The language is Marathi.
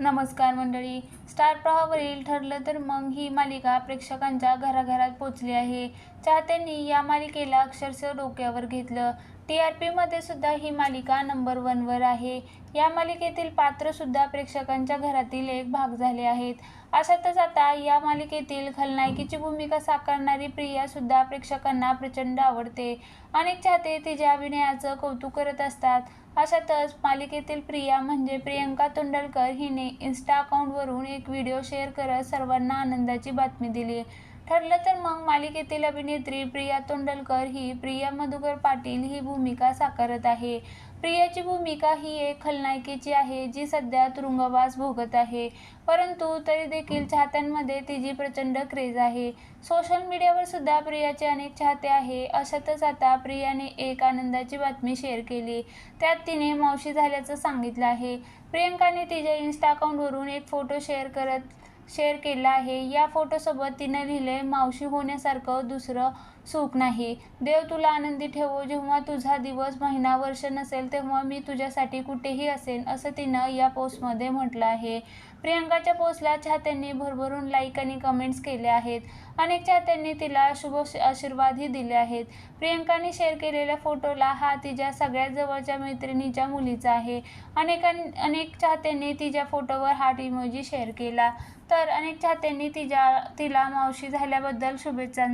नमस्कार मंडळी. स्टार प्रवाहावरील ठरलं तर मग ही मालिका प्रेक्षकांच्या घराघरात पोचली आहे. चाहत्यांनी या मालिकेला अक्षरशः डोक्यावर घेतलं. टी आर पीमध्ये सुद्धा ही मालिका नंबर वनवर आहे. या मालिकेतील पात्रसुद्धा प्रेक्षकांच्या घरातील एक भाग झाले आहेत. अशातच आता या मालिकेतील खलनायकीची भूमिका साकारणारी प्रियासुद्धा प्रेक्षकांना प्रचंड आवडते. अनेक चाहते तिच्या अभिनयाचं कौतुक करत असतात. अशातच मालिकेतील प्रिया म्हणजे प्रियंका तोंडलकर हिने इन्स्टा अकाउंटवरून एक व्हिडिओ शेअर करत सर्वांना आनंदाची बातमी दिली. ठरलं तर मग मालिकेतील अभिनेत्री प्रिया तोंडलकर ही प्रिया मधुकर पाटील ही भूमिका साकारत आहे. प्रियाची भूमिका ही एक खलनायिकेची आहे जी सध्या तुरुंगवास भोगत आहे. परंतु तरी देखील चाहत्यांमध्ये तिची प्रचंड क्रेज आहे. सोशल मीडियावर सुद्धा प्रियाचे अनेक चाहते आहे. अशातच आता प्रियाने एक आनंदाची बातमी शेअर केली. त्यात तिने मावशी झाल्याचं सांगितलं आहे. प्रियंकाने तिच्या इन्स्टा अकाउंटवरून एक फोटो शेअर करत शेअर केला आहे. या फोटोसोबत तिनं लिहिले मावशी होण्यासारखं दुसरं सुख नाही. देव तुला आनंदी ठेवो. जेव्हा तुझा दिवस महिना वर्ष नसेल तेव्हा मी तुझ्यासाठी कुठेही असेन असं तिनं या पोस्टमध्ये म्हटलं आहे. प्रियंकाच्या पोस्टला चाहत्यांनी भरभरून लाईक आणि कमेंट्स केले आहेत. अनेक चाहत्यांनी तिला शुभ आशीर्वादही दिले आहेत. प्रियंकाने शेअर केलेल्या फोटोला हा तिच्या सगळ्यात जवळच्या मैत्रिणीच्या मुलीचा आहे. अनेकां अनेक चाहत्यांनी तिच्या फोटोवर हार्ट इमोजी शेअर केला. तर अनेक चाहत्यांनी तिच्या तिला मावशी झाल्याबद्दल शुभेच्छा